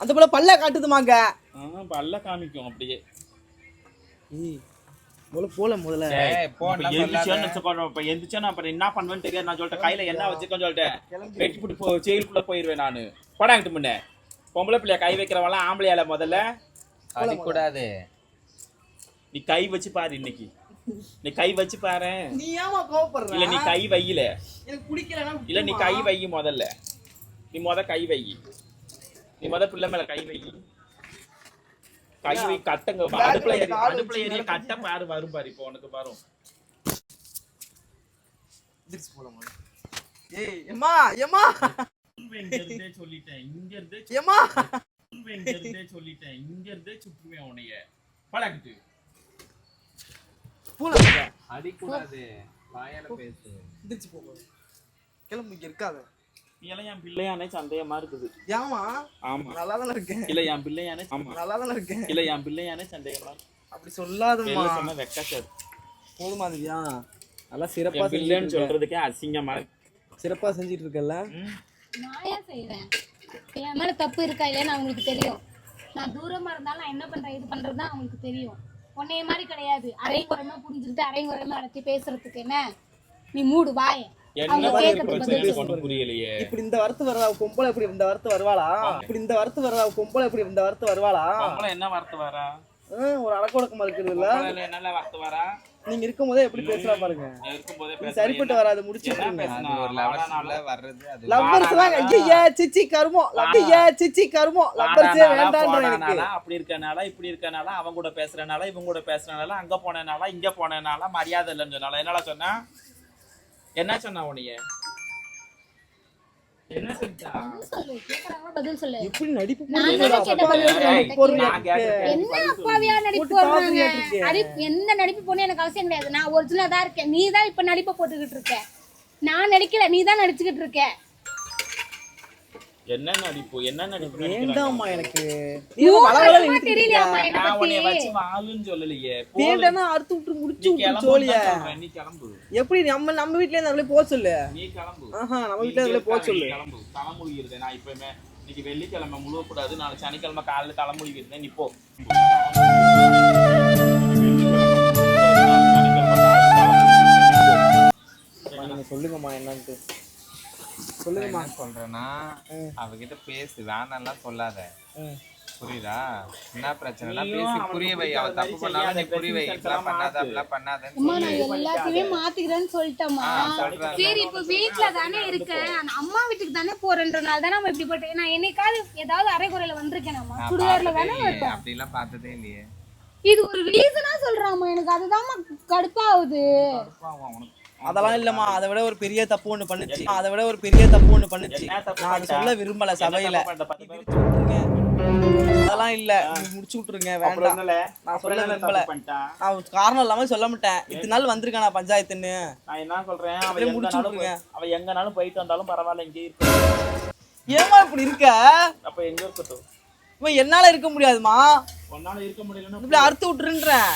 Speaker 1: அந்த பிள்ளை பல்ல காட்டுதுமாங்க.
Speaker 2: ஆ பல்ல காமிக்கும் அப்படியே.
Speaker 1: முதல்ல போல முதல்ல.
Speaker 2: எந்திரிச்சா நான் அப்புறம் என்ன பண்ணுவேன்னு தெரியாது. நான் சொல்லிட்டேன். கையில என்ன வச்சுக்கோன்னு சொல்லிட்டேன். வெட்டி போட்டு போ ஜெயிலுக்குள்ள போயிருவேன் நானு. படாங்கிட்டு முன்ன. பொம்பளை பிள்ளைய கை வைக்கிறவங்களாம் ஆம்பளையால முதல்ல.
Speaker 3: அடிக்கூடாது
Speaker 2: நீ கை வச்சு பாரு இன்னைக்கு. நீ கை வச்சு பாரு.
Speaker 1: நீ ஏமா கோவப்படுற?
Speaker 2: இல்ல நீ கை வையில.
Speaker 1: எனக்கு பிடிக்கலனா
Speaker 2: இல்ல நீ கை வை முதல்ல. நீ முத கை வை. நீ முத பிள்ளை மேல கை வை. கை வை கட்டங்க. அடுப்புல ஏறி அடுப்புல ஏறி கட்ட பாரு வரும் பாரு இப்போ உனக்கு வரும்.
Speaker 1: எந்திரிச்சு போல முதல்ல. ஏய் எம்மா எம்மா.
Speaker 2: இங்க இருந்தே சொல்லிட்டேன் இங்க இருந்தே
Speaker 1: எம்மா.
Speaker 2: இங்க இருந்தே சொல்லிட்டேன். இங்க இருந்தே சுற்றுவேன் உன்னைய பழகிட்டு
Speaker 1: போல
Speaker 3: அடிக்கூடாது. வாயால பேசு.
Speaker 1: எந்திரிச்சு போ. கிளம்பு இங்க இருக்காத.
Speaker 2: நீ எல்லாம் என் பிள்ளையானே சந்தேகமா இருக்குது.
Speaker 1: ஏமா
Speaker 2: ஆமா.
Speaker 1: நல்லா தானே இருக்கேன்.
Speaker 2: இல்ல என் பிள்ளையானே ஆமா
Speaker 1: நல்லா தானே இருக்கேன்.
Speaker 2: இல்ல என் பிள்ளையானே சந்தேகமா.
Speaker 1: அப்படி சொல்லாதம்மா.
Speaker 2: சொன்னா வெக்காச்சாரு
Speaker 1: போதுமா திவ்யா? நல்லா சிறப்பா
Speaker 2: பிள்ளைன்னு. சொல்றதுக்கே அசிங்கமா இருக்கு.
Speaker 1: சிறப்பா செஞ்சிட்டு இருக்கல
Speaker 2: ம்.
Speaker 4: நான் செய்வேன் என் மேல தப்பு இருக்கா இல்லையான்னு அவங்களுக்கு தெரியும். நான் தூரமா இருந்தாலும் நான் என்ன பண்றேன் இது பண்றது தான் அவங்களுக்கு தெரியும். உன்னைய மாதிரி கிடையாது. அரைங்குறைமா புரிஞ்சுக்கிட்டு அரைங்குறைமா நடத்தி பேசுறதுக்கு என்ன? நீ மூடு வாய.
Speaker 1: இப்படி இந்த வரத்து வரதா பொம்பளை இப்படி இந்த வரத்து வருவாளா? இப்படி இந்த வரத்து வரதா பொம்பளை இப்படி இந்த வரத்து வருவாளா?
Speaker 2: என்ன வார்த்தை வரா?
Speaker 1: ஒரு அடக்க ஒடுக்கமா இருக்குது இல்ல
Speaker 2: பொம்பளைல என்னென்ன வார்த்தை வரா?
Speaker 1: நீங்க இருக்கும் போதே எப்படி பேசுறா பாருங்க.
Speaker 2: இருக்கும்போதே.
Speaker 1: சரிப்பட்டு வராது முடிச்சு லவ்வர்ஸ் தான் ஐயா சிச்சி கருமம் ஐயா சிச்சி கருமம் லவ்வர்ஸே வேண்டான்ற எனக்கு.
Speaker 2: அப்படி இருக்கனால இப்படி இருக்கனால அவன் கூட பேசுறனால இவங்க கூட பேசுறனால அங்க போனனால இங்க போனனால மரியாதை இல்லைன்னு சொன்னால என்னடா சொன்னா? என்ன சொன்னா உனைய
Speaker 4: பதில் சொல்லு
Speaker 1: எப்படி நடிப்பு?
Speaker 4: என்ன அப்பாவியா போடுறாங்க. நடிப்பு எந்த நடிப்பு போடணும் எனக்கு அவசியம் கிடையாது. நான் ஒரிஜினலா தான் இருக்கேன். நீ தான் இப்ப நடிப்பை போட்டுக்கிட்டு இருக்க. நான் நடிக்கல. நீ தான் நடிச்சுக்கிட்டு இருக்க.
Speaker 2: என்ன நடிப்பு என்ன நடிப்பு?
Speaker 1: வேண்டாம்மா எனக்கு.
Speaker 4: தெரியலையாம்மா
Speaker 2: நான் வச்சு வாழுன்னு சொல்லலையே.
Speaker 1: வேண்டாம்னா அறுத்து விட்டு முடிச்சு விட்டு.
Speaker 2: நீ கிளம்பு.
Speaker 1: எப்படி நம்ம நம்ம வீட்ல இருந்து போக சொல்லு.
Speaker 2: நீ கிளம்பு.
Speaker 1: ஆஹா நம்ம போக சொல்லு.
Speaker 2: கிளம்பு. நான் இப்பவுமே இன்னைக்கு வெள்ளிக்கிழமை முழுவ கூடாது நாளைக்கு சனிக்கிழமை காலையில தலைமொழி இருந்தேன் நீ போ.
Speaker 1: சொல்லுங்கம்மா என்னன்ட்டு. சொல்லுங்கம்மா
Speaker 3: சொல்றேன்னா. அவகிட்ட பேசு வேணாம்லாம் சொல்லாத. புரியுதா? என்ன பிரச்சனைனா பேசி புரிய வை. அவ தப்பு பண்ணாலும் நீ புரிய வை.
Speaker 2: sense
Speaker 3: பண்ணாத
Speaker 2: எல்லாம்
Speaker 3: அப்படிலாம் பண்ணாதன்னு
Speaker 4: அம்மா. நான் எல்லாத்தையுமே மாத்திக்கிறேன்னு சொல்லிட்டேம்மா. சரி இப்ப வீட்ல தானே இருக்கேன். நான் அம்மா வீட்டுக்கு தானே போறேன்றனால தானே நம்ம இப்படி போட்டேன் நான் என்னைக்காவது ஏதாவது அரைக்குறையில வந்திருக்கேனாம்மா.
Speaker 3: நான்
Speaker 4: சுடிதார்ல தானே
Speaker 3: இல்லையே,
Speaker 4: இருப்பேன்
Speaker 3: அப்படிலாம் பார்த்ததே இல்லையே.
Speaker 4: இது ஒரு ரீசனா சொல்றாம்மா. எனக்கு அதுதாம்மா கடுப்பாகுது.
Speaker 2: பாவம் அவனுக்கு.
Speaker 1: அதெல்லாம் இல்லம்மா அதை விட ஒரு பெரிய தப்பு ஒண்ணு பண்ணுச்சு. அதை விட ஒரு பெரிய தப்பு ஒண்ணு பண்ணுச்சு. நான் அதை? சொல்ல விரும்பல சபையில. அதெல்லாம் இல்ல. முடிச்சு விட்டுருங்க வேண்டாம்? நான் சொல்ல விரும்பல. நான் காரணம் இல்லாம சொல்ல மாட்டேன். இத்தனை நாள் வந்திருக்கானா பஞ்சாயத்துன்னு.
Speaker 2: நான் என்ன சொல்றேன்? அவன்
Speaker 1: முடிச்சு விட்டுருங்க.
Speaker 2: அவன் எங்கனாலும் போயிட்டு வந்தாலும் பரவாயில்ல இங்கே இருக்கட்டும்.
Speaker 1: ஏமா இப்படி இருக்க?
Speaker 2: அப்ப எங்க இருக்கட்டும்?
Speaker 1: இவன் என்னால இருக்க முடியாதுமா
Speaker 2: உன்னால இருக்க முடியலன்னா
Speaker 1: இப்படி அறுத்து விட்டுருன்றேன்.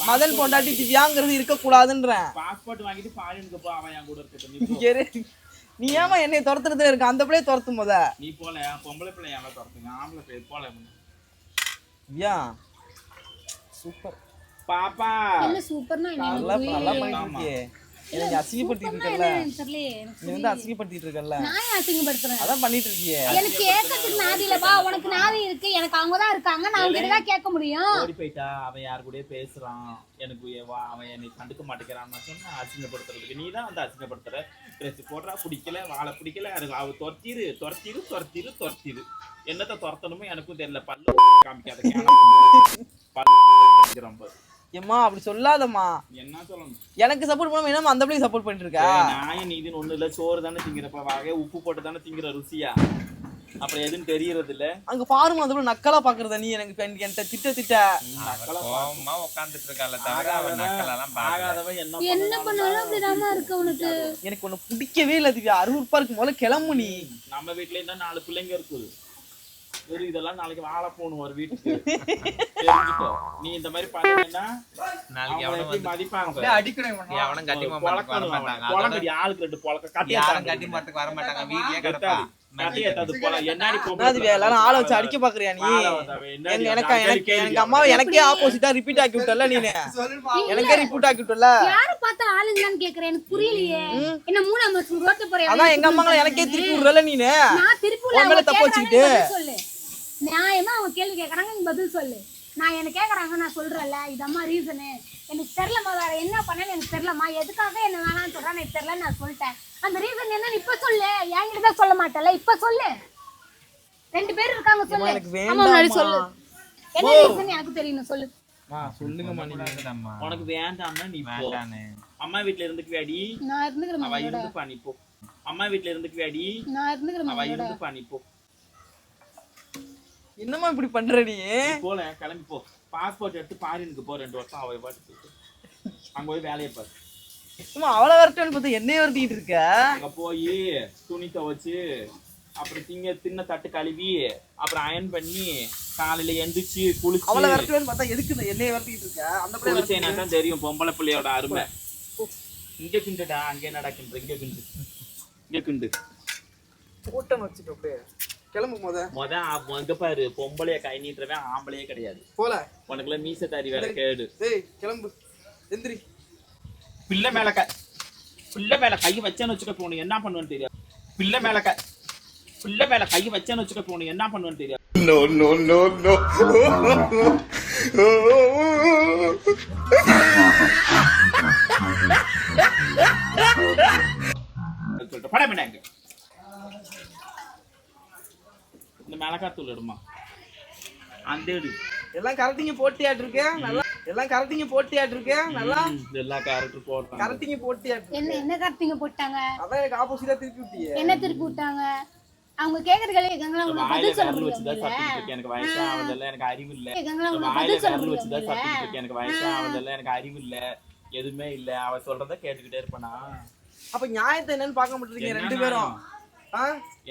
Speaker 1: மதன் பொண்டாட்டி திவ்யாங்கிறது இருக்க கூடாதுன்றேன்
Speaker 2: பாஸ்போர்ட் வாங்கிட்டு ஃபாரினுக்கு போ அவன் என் கூட இருக்கட்டும். நீ
Speaker 1: ஏமா என்னை துரத்துறதுல இருக்க? அந்த பிள்ளைய துரத்தும் போத
Speaker 2: நீ போல பொம்பளை பிள்ளை எவன் துரத்துங்க. ஆம்பளை பிள்ளை போல
Speaker 1: திவ்யா. சூப்பர்.
Speaker 2: பாப்பா.
Speaker 4: என்ன சூப்பர்னா என்ன?
Speaker 1: நல்லா நல்லா
Speaker 4: புரியலையே.
Speaker 1: நீ அசிங்கப்படுத்திட்டு இருக்கல்ல?
Speaker 4: எனக்கு
Speaker 1: நீ வந்து அசிங்கப்படுத்திட்டு இருக்கல்ல?
Speaker 4: நான் ஏன் அசிங்கப்படுத்துறேன்.
Speaker 1: அதான் பண்ணிட்டு இருக்கியே
Speaker 4: எனக்கு கேட்கறதுக்கு நாதி இல்லப்பா உனக்கு நாதி இருக்கு எனக்கு அவங்க தான் இருக்காங்க நான் அவங்க தான் கேட்க முடியும்.
Speaker 2: ஓடி போயிட்டா அவன் யார் கூடயே பேசுறான். எனக்கு அவன் என்னை கண்டுக்க மாட்டேங்கிறான் நான் சொன்னா அசிங்கப்படுத்துறதுக்கு நீ தான் வந்து அசிங்கப்படுத்துற. ட்ரெஸ் போடுறா பிடிக்கல வாழை பிடிக்கல எனக்கு அவ துரத்திரு துரத்திரு துரத்திரு துரத்திரு. என்னத்த துரத்தணுமோ எனக்கும் தெரியல. பல்லு காமிக்காத பல்லு ரொம்ப.
Speaker 1: ஏம்மா அப்படி சொல்லாதம்மா. எனக்கு சப்போர்ட் பண்ணாம என்னமா அந்த பிள்ளைக்கு சப்போர்ட் பண்ணிட்டு இருக்க
Speaker 2: நாய் நீதின்னு ஒண்ணு இல்ல. சோறு தானே திங்கிறப்ப வகை உப்பு போட்டு தானே திங்கிற ருசியா? அப்புறம் எதுன்னு தெரியறது இல்ல
Speaker 1: அங்க பாருமா அதுல நக்கலா பாக்குறத நீ எனக்கு என்கிட்ட திட்ட திட்ட.
Speaker 3: கோவமா உட்காந்துட்டு இருக்கால தவிர நக்கலெல்லாம்
Speaker 2: ஆகாதவன் என்ன
Speaker 4: என்ன பண்ணாலும் அப்படிதாம்மா இருக்கு அவனுக்கு.
Speaker 1: எனக்கு ஒண்ணு பிடிக்கவே இல்ல திவ்யா. அறுவறுப்பா இருக்கு முதல்ல கிளம்பு நீ.
Speaker 2: நம்ம வீட்ல என்ன நாலு பிள்ளைங்க இருக்குது. வெறும் இதெல்லாம் நாளைக்கு வாழ போகணும் ஒரு வீட்டுக்கு. தெரிஞ்சுக்கோ. நீ இந்த மாதிரி பண்ணீங்கன்னா
Speaker 3: நாளைக்கு எவனும்
Speaker 2: மதிப்பாங்க?
Speaker 1: அடிக்கணும்
Speaker 3: எவனும் கட்டி மாட்டாங்க.
Speaker 2: பொழக்கடி, ஆளுக்கு ரெண்டு பொழக்க? கட்டி
Speaker 3: யாரும் கட்டி மாட்டுக்கு வர மாட்டாங்க. வீட்லயே கிடப்பா
Speaker 2: கட்டி ஏத்தாது. போல என்னடி
Speaker 1: என்ன திவ்யா எல்லாரும் ஆளை வச்சு அடிக்க பாக்குறியா நீ? எனக்கு எனக்கு எங்க அம்மாவை எனக்கே ஆப்போசிட்டா ரிப்பீட் ஆக்கி விட்டல நீ எனக்கே ரிப்பீட் ஆக்கி விட்டல.
Speaker 4: யார பார்த்தா ஆளுங்கன்னு கேக்குறேன்? எனக்கு புரியலையே. என்ன மூணாம் வருஷம் ரோட்டு போறேன்
Speaker 1: அதான் எங்க அம்மாங்களை எனக்கே திருப்பி விடுறல நீ
Speaker 4: நான் திருப்பி
Speaker 1: மேல தப்பு வச்சுக்கிட்டு.
Speaker 4: சொல்லு நியாயமா அவங்க கேள்வி கேக்குறாங்க நீ பதில் சொல்லு. நான் என்ன கேக்குறாங்க நான் சொல்றேன்ல இதம்மா ரீசனு எனக்கு தெரியலம்மா வேற என்ன பண்ணேன்னு எனக்கு தெரியலம்மா. எதுக்காக என்ன வேணாம்னு சொல்றேன் எனக்கு தெரியல நான் சொல்லிட்டேன். அந்த ரீசன் என்னன்னு இப்ப சொல்லு. என்கிட்ட தான் சொல்ல மாட்டல இப்ப சொல்லு. ரெண்டு பேர் இருக்காங்க சொல்லு.
Speaker 1: எனக்கு
Speaker 4: ஆமா முன்னாடி. சொல்லு. என்ன ரீசன் எனக்கு தெரியணும் சொல்லு.
Speaker 1: சொல்லுங்கம்மா நீ.
Speaker 2: உனக்கு வேண்டாம்னா நீ போ.
Speaker 3: வேண்டான்னு
Speaker 2: அம்மா வீட்ல இருந்துக்கு வேடி
Speaker 4: நான் இருந்துக்கிறேன்
Speaker 2: அவ இருந்து பண்ணி போ. அம்மா வீட்ல இருந்துக்கு வேடி
Speaker 4: நான் இருந்துக்கிறேன்
Speaker 2: அவ இருந்து பண்ணி போ.
Speaker 1: என்னம்மா இப்படி பண்ற நீ?
Speaker 2: போல கிளம்பி போ. பாஸ்போர்ட் எடுத்து பாரினுக்கு போ ரெண்டு வருஷம் அவ பாட்டு அங்க போய் வேலையை பாரு.
Speaker 1: சும்மா அவளை வரட்டும்னு பார்த்து என்னைய வரட்டிட்டு இருக்க?
Speaker 2: அங்க போய் துணி துவைச்சு அப்புறம் திங்க தின்ன தட்டு கழுவி அப்புறம் அயன் பண்ணி காலையில எந்திரிச்சு
Speaker 1: அவளை
Speaker 2: குளிச்சு
Speaker 1: வரட்டும்னு பார்த்தா எதுக்கு என்னைய வரட்டிட்டு இருக்க? அந்த
Speaker 2: குளிச்சேனா தான் தெரியும் பொம்பளை பிள்ளையோட அருமை. இங்க கிண்டுடா அங்கே நடக்கின்ற இங்க கிண்டு. இங்க கிண்டு.
Speaker 1: கூட்டம் வச்சுட்டு அப்படியே. கிளம்பு முத.
Speaker 2: முத இங்க பாரு பொம்பளைய கை நீட்டுறவன் ஆம்பளையே கிடையாது.
Speaker 1: போல.
Speaker 2: உனக்குள்ள மீச தாரி வேற கேடு.
Speaker 1: ஏய் கிளம்பு. எந்திரி.
Speaker 2: பிள்ளை மேல கை பிள்ளை மேல கை வச்சேன்னு வச்சுக்க போகணும் என்ன பண்ணுவேன்னு தெரியாது. பிள்ளை மேல கை பிள்ளை மேல கை வச்சேன்னு வச்சுக்க போகணும் என்ன பண்ணுவேன்னு தெரியாது. சொல்லிட்டு படம் பண்ணாங்க இந்த மிளகாத்தூள் எடுமா? அந்த எடு.
Speaker 1: எல்லாம் கரெக்டிங்க போட்டியாட்டு இருக்க. நல்லா எல்லாம் கரெக்டிங்க போட்டியாட்டு இருக்க. நல்லா
Speaker 2: ம், எல்லா கேரக்டர் போட்டாங்க.
Speaker 1: கரெக்டிங்க போட்டியாட்டு
Speaker 4: என்ன என்ன கருத்துங்க போட்டாங்க?
Speaker 1: அதான் எனக்கு ஆப்போசிட்டா திருப்பி விட்டியே.
Speaker 4: என்ன திருப்பி விட்டாங்க? அவங்க கேக்குற கேள்வி கேட்காங்களா உங்களுக்கு பதில் சொல்ல முடியல.
Speaker 2: எனக்கு வயசு ஆகுதல்ல எனக்கு அறிவு இல்ல
Speaker 4: கேட்காங்களா உங்களுக்கு பதில் சொல்ல முடியல.
Speaker 2: எனக்கு வயசு ஆகுதல்ல எனக்கு அறிவு இல்ல எதுவுமே இல்ல. அவ சொல்றத கேட்டுக்கிட்டே இருப்பனா?
Speaker 1: அப்ப நியாயத்தை என்னன்னு பார்க்க மாட்டீங்க ரெண்டு பேரும்.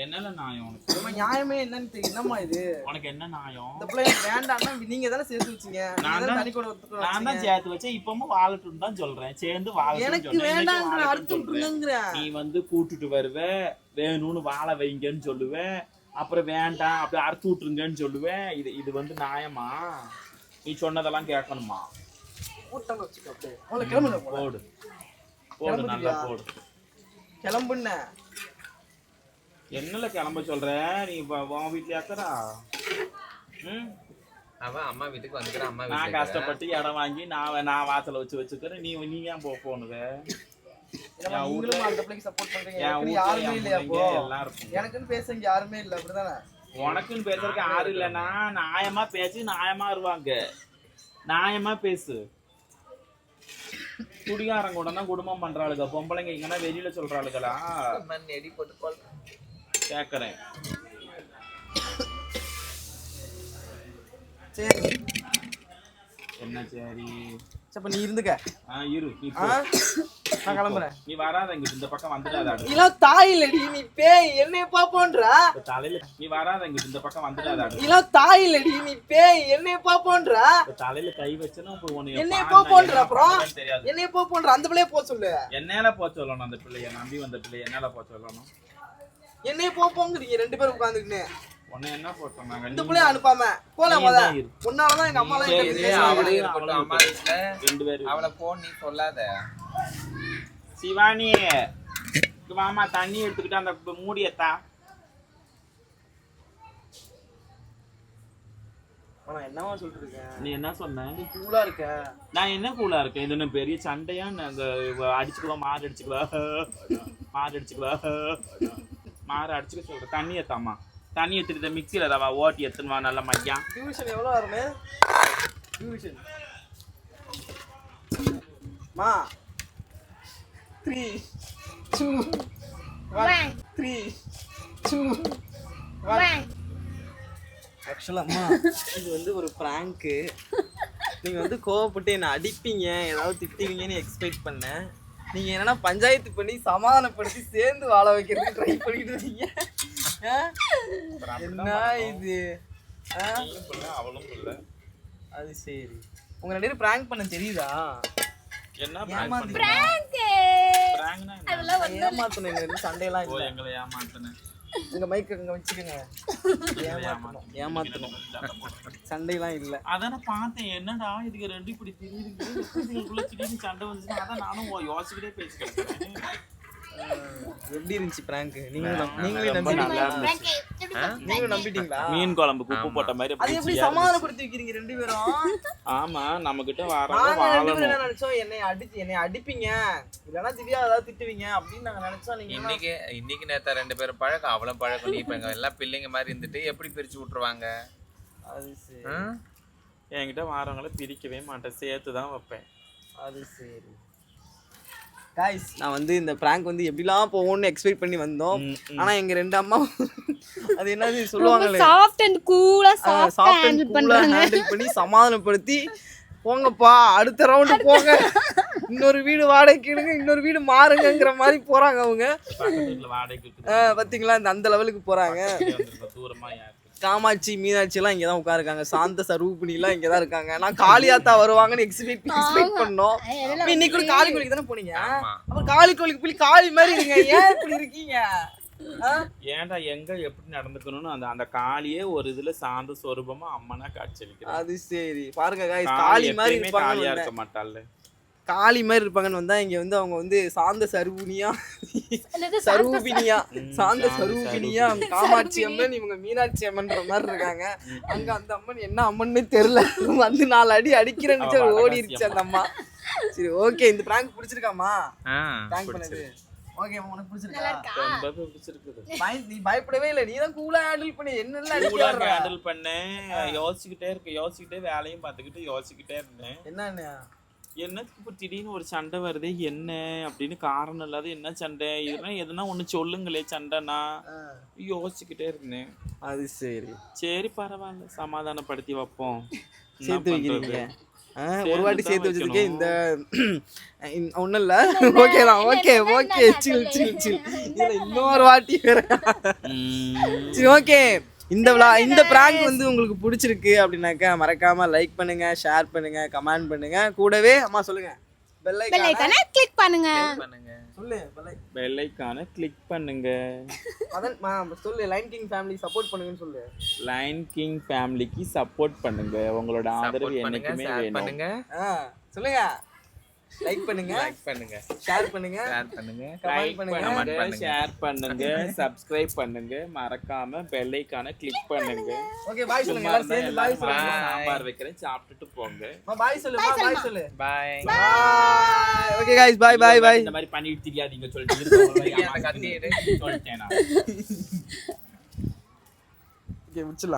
Speaker 2: என்னல நாயம் உனக்கு?
Speaker 1: நம்ம நியாயமே என்னன்னு என்னம்மா இது?
Speaker 2: உனக்கு என்ன நாயம்
Speaker 1: இந்த பிள்ளை வேண்டாம்னா நீங்க தானே சேர்த்து வச்சீங்க.
Speaker 2: நான்
Speaker 1: தானே
Speaker 2: தான்
Speaker 1: தனி கூட ஒத்துக்க
Speaker 2: நான் தான். சேர்த்து வச்சேன். இப்பவும் வாழட்டும் தான் சொல்றேன். சேர்ந்து வாழட்டும்
Speaker 1: எனக்கு
Speaker 2: நீ வந்து கூட்டிட்டு வருவ. வேணும்னு வாழ வைங்கன்னு சொல்லுவேன் அப்புறம் வேண்டாம் அப்படி அறுத்து விட்டுருங்கன்னு சொல்லுவேன் இது இது வந்து நியாயமா? நீ சொன்னதெல்லாம் கேட்கணுமா?
Speaker 1: அப்படியே.
Speaker 2: போடு. போடு நல்லா போடு.
Speaker 1: கிளம்புன்ன
Speaker 2: என்னல கிளம்ப சொல்ற? நீ உன் ஏத்தரா ம்?
Speaker 3: அவன் அம்மா வீட்டுக்கு வந்துக்கிறான் அம்மா
Speaker 2: நான் கஷ்டப்பட்டு இடம் வாங்கி நான் நான் வாசல வச்சு வச்சுக்கிறேன். நீ நீ ஏன் போ
Speaker 1: ஏன்னா நீங்களும் அந்த பிள்ளைக்கு சப்போர்ட் பண்றீங்க. யாருமே இல்லையா எனக்குன்னு பேச இங்க யாருமே இல்ல அப்படிதானே?
Speaker 2: உனக்குன்னு பேசுறதுக்கு யாரும் இல்லைன்னா நியாயமா பேசி நியாயமா இருவாங்க நியாயமா பேசு. குடிகாரங்க கூட தான் குடும்பம் பண்றாளுங்க. பொம்பளைங்க இங்கன்னா வெளியில சொல்றாளுங்களா?
Speaker 3: எடி போட்டு கொள்
Speaker 2: கேக்குறேன்.
Speaker 1: சரி.
Speaker 2: என்ன சரி?
Speaker 1: அப்ப நீ இருந்துக்க.
Speaker 2: ஆ இரு.
Speaker 1: நான் கிளம்புறேன்.
Speaker 2: நீ வராத இங்கிட்டு இந்த பக்கம் வந்துடாத
Speaker 1: நீலாம் தாய் இல்லடி நீ பேய் என்னைய பாப்போன்ற?
Speaker 2: தலையில நீ வராத இங்கிட்டு இந்த பக்கம் வந்துடாத
Speaker 1: நீலாம் தாய் இல்லடி நீ பேய் என்னைய பாப்போன்ற?
Speaker 2: தலையில கை வச்சனா இப்போ உன்னை
Speaker 1: என்னைய
Speaker 2: பாரு,
Speaker 1: போ
Speaker 2: நான்
Speaker 1: போன்ற
Speaker 2: என்ன
Speaker 1: அப்புறம் என்னைய பாப்போன்ற அந்த பிள்ளைய போ சொல்லு.
Speaker 2: என்னால போ சொல்லணும் அந்த பிள்ளைய நம்பி வந்த பிள்ளைய என்னால போ சொல்லணும்?
Speaker 1: என்னைய போப்போங்கிறீங்க ரெண்டு பேரும் உட்காந்துக்கின்னு
Speaker 2: உன்னை என்ன போட்டு சொன்னாங்க?
Speaker 1: இந்த
Speaker 2: நீ
Speaker 1: பிள்ளைய அனுப்பாம. போல முத. உன்னாலதான் எங்க அம்மா
Speaker 3: அவளை இருக்கட்டும். அம்மா
Speaker 2: அவளையும்
Speaker 3: வீட்டுல
Speaker 2: ரெண்டு பேரும்
Speaker 3: அவளை போன் நீ சொல்லாத.
Speaker 2: சிவானி இங்க வாமா தண்ணி எடுத்துக்கிட்டு அந்த ப- மூடியத்தா
Speaker 1: நான் என்னவா சொல்லிட்டு இருக்கேன்
Speaker 2: நீ என்ன சொன்ன?
Speaker 1: நீ கூலா இருக்க.
Speaker 2: நான் என்ன கூலா இருக்கேன்? இது என்ன பெரிய சண்டையா? நாங்க அடிச்சுக்கலாம் மாறு அடிச்சுக்கலாம் மாறு அடிச்சுக்கலாம் மாறு அடிச்சுக்க சொல்றேன் தண்ணி ஏத்தாமா? தண்ணி எடுத்துட்டு மிக்சியில் ரவா ஓட்டி எடுத்துன்னு வா நல்ல மையா.
Speaker 1: டியூஷன் எவ்வளவு வருமே டியூஷன் மா. Three two one three two ஆக்சுவலாக அம்மா இது வந்து ஒரு ப்ராங்க்கு நீங்கள் வந்து கோவப்பட்டு என்னை அடிப்பீங்க ஏதாவது திட்டுவீங்கன்னு எக்ஸ்பெக்ட் பண்ணேன். நீங்கள் என்னன்னா பஞ்சாயத்து பண்ணி சமாதானப்படுத்தி சேர்ந்து வாழ வைக்கிறதுக்கு ட்ரை பண்ணிட்டு இருக்கீங்க. ஆ? என்ன இது. அது சரி. உங்க ரெண்டு பேரும் ப்ராங்க் பண்ண தெரியுதா?
Speaker 2: என்ன
Speaker 1: ஏமாத்தி- ரெண்டு சண்டையெல்லாம்
Speaker 2: எங்களை ஏமாத்துன.
Speaker 1: உங்க மைக் அங்க வச்சுக்கோங்க. ஏமாத்தணும் ஏமாத்தணும்.
Speaker 2: சண்டை போடுறேன்.
Speaker 1: சண்டையெல்லாம் இல்லை.
Speaker 2: அதானே பார்த்தேன். என்னடா இதுக்கு ரெண்டு இப்படி திடீர்னு சண்டை வந்துச்சுன்னா அதான் நானும் யோசிக்கிட்டே பேசிக்கிறேன்
Speaker 1: எப்படி இருந்துச்சு ப்ராங்க் நீங்களும்
Speaker 2: நல்லா
Speaker 1: நம்பிட்டீங்களா. நீங்களும் நம்பிட்டீங்களா?
Speaker 2: மீன் குழம்புக்கு உப்பு போட்ட மாதிரி
Speaker 1: அது எப்படி. சமாதானப்படுத்தி வைக்கிறீங்க ரெண்டு பேரும்?
Speaker 2: ஆமா நம்ம கிட்ட வரவங்க
Speaker 1: நாங்க ரெண்டு பேரும் என்ன நினைச்சோம்? என்னை அடிச்சு என்னை அடிப்பீங்க. இல்லைன்னா திவ்யா ஏதாவது திட்டுவீங்க அப்படின்னு நாங்க நினைச்சோம். நீங்க
Speaker 3: இன்னைக்கு இன்னைக்கு நேத்தா ரெண்டு பேரும் பழக்கம். அவளும் பழக்கம் நீ இப்ப எல்லாம் பிள்ளைங்க மாதிரி இருந்துட்டு எப்படி பிரிச்சு விட்டுருவாங்க?
Speaker 1: அது சரி?
Speaker 2: என்கிட்ட வாரவங்கள பிரிக்கவே மாட்டேன். சேர்த்து தான் வைப்பேன்.
Speaker 1: அது சரி. காய்ஸ் நான் வந்து இந்த ப்ராங்க் வந்து எப்படிலாம் போகும்னு எக்ஸ்பெக்ட் பண்ணி வந்தோம். ஆனா எங்க ரெண்டு அம்மா அது என்னது சொல்லுவாங்களே?
Speaker 4: சாஃப்ட் அண்ட் கூலா சாஃப்ட்
Speaker 1: அண்ட் கூலா ஹேண்டில் பண்ணி சமாதானப்படுத்தி போங்கப்பா அடுத்த ரவுண்டு போங்க. இன்னொரு வீடு வாடகைக்கு எடுங்க இன்னொரு வீடு மாறுங்கங்கிற மாதிரி போறாங்க அவங்க. பாத்தீங்களா? இந்த அந்த லெவலுக்கு போறாங்க.
Speaker 2: இங்க
Speaker 1: காமாட்சி மீனாட்சி எல்லாம் இங்கதான் உட்காருக்காங்க சாந்த சரூபிணி எல்லாம் இங்கதான் இருக்காங்க. நான் காளியாத்தா வருவாங்கன்னு எக்ஸ்பெக்ட் எக்ஸ்பெக்ட் பண்ணோம். இன்னைக்கு கூட காளி கோயிலுக்கு தானே போனீங்க? அப்புறம் காளி கோயிலுக்கு போய் காளி மாதிரி இருங்க ஏன் இப்படி இருக்கீங்க?
Speaker 2: ஏன்டா எங்க எப்படி நடந்துக்கணும்னு அந்த அந்த காளியே ஒரு இதுல சாந்த சொரூபமா அம்மனா காட்சியளிக்கிறார்
Speaker 1: அது சரி. பாருங்க
Speaker 2: காளி
Speaker 1: மாதிரி இருப்பாங்க
Speaker 2: காளியா இருக்க மாட்டாள்
Speaker 1: காளி மாதிரி இருப்பாங்கன்னு வந்தா இங்க வந்து அவங்க வந்து சாந்த சரூபினியா? சரூபினியா? சாந்த சரூபினியா? காமாட்சி அம்மன் இவங்க மீனாட்சி அம்மன்ற மாதிரி இருக்காங்க. அங்க அந்த அம்மன் என்ன அம்மன்னு தெரியல. வந்து நாலு அடி அடிக்கிறேன்னு
Speaker 2: அவ
Speaker 1: ஓடி
Speaker 2: வடகாசி
Speaker 1: இருச்சு அந்த அம்மா. சரி ஓகே இந்த பிராங்க் பிடிச்சிருக்காமா பிராங்க் பண்ணது. ஓகே உனக்கு பிடிச்சிருக்கா? நீ பயப்படவே இல்லை. நீ தான் கூலா ஹேண்டில் பண்ணி. என்னெல்லாம்
Speaker 2: கூலா? ஹேண்டில் பண்ணேன் யோசிச்சுக்கிட்டே இருக்க. யோசிச்சுக்கிட்டே வேலையும் பார்த்துக்கிட்டு யோசிச்சுக்கிட்டே இருந்தேன்.
Speaker 1: என்னன்னு
Speaker 2: என்னத்துக்கு இப்போ திடீர்னு ஒரு சண்டை வருது? என்ன? அப்படின்னு காரணம் இல்லாத என்ன சண்டை? இதெல்லாம் எதுனா ஒன்று சொல்லுங்களே சண்டைனா. யோசிச்சுக்கிட்டே இருந்தேன்.
Speaker 1: அது சரி.
Speaker 2: சரி பரவாயில்ல. சமாதானப்படுத்தி வைப்போம்.
Speaker 1: சேர்த்து? வைக்கிறீங்க. ஒரு வாட்டி சேர்த்து வச்சதுக்கே
Speaker 2: வைக்கணும்.
Speaker 1: இந்த ஒன்றும் இல்லை. ஓகே தான். ஓகே ஓகே சில் சில் சில் இதில் இன்னொரு வாட்டி வேற.
Speaker 2: ம்.
Speaker 1: சரி ஓகே இந்த விழா இந்த பிராங்க் வந்து உங்களுக்கு பிடிச்சிருக்கு அப்படின்னாக்கா மறக்காம லைக் பண்ணுங்க ஷேர் பண்ணுங்க கமெண்ட் பண்ணுங்க. கூடவே அம்மா சொல்லுங்க. பெல்
Speaker 4: ஐக்கானை கிளிக் பண்ணுங்க.
Speaker 3: பண்ணுங்க.
Speaker 1: சொல்லு பெல்
Speaker 2: ஐக்கானை கிளிக் பண்ணுங்க.
Speaker 1: சொல்லு லைன் கிங் ஃபேமிலி சப்போர்ட் பண்ணுங்கன்னு சொல்லு.
Speaker 2: லைன் கிங் ஃபேமிலிக்கு சப்போர்ட் பண்ணுங்க. உங்களோட ஆதரவு என்னைக்குமே வேணும்.
Speaker 1: சொல்லுங்க. லைக் பண்ணுங்க
Speaker 3: லைக் பண்ணுங்க
Speaker 1: ஷேர் பண்ணுங்க
Speaker 3: ஷேர் பண்ணுங்க
Speaker 1: கமெண்ட்
Speaker 2: லைக்
Speaker 1: பண்ணுங்க
Speaker 2: பண்ணுங்க
Speaker 3: பண்ணுங்க.
Speaker 2: ஷேர் பண்ணுங்க சப்ஸ்கிரைப் பண்ணுங்க மறக்காம பெல் ஐக்கானை கிளிக் பண்ணுங்க
Speaker 1: ஓகே பாய் சொல்லுங்க
Speaker 2: சும்மா
Speaker 1: எல்லாரும்
Speaker 2: இருந்தா
Speaker 1: சேர்ந்து பாய்
Speaker 2: எல்லாரும்
Speaker 1: சொல்லுங்க
Speaker 3: Bye.
Speaker 2: சாம்பார் வைக்கிறேன் சாப்பிட்டுட்டு போங்க
Speaker 1: பாய் சொல்லு பாய் சொல்லு
Speaker 3: பாய்
Speaker 1: பாய் ஓகே गाइस பாய் பாய் பாய்
Speaker 2: இந்த மாதிரி பண்ணிட்டு தெரியாதீங்க சொல்லிட்டு
Speaker 3: கத்தி எடு.
Speaker 2: சொல்லிட்டேன் நான்
Speaker 1: ஓகே முடிச்சிடலாம்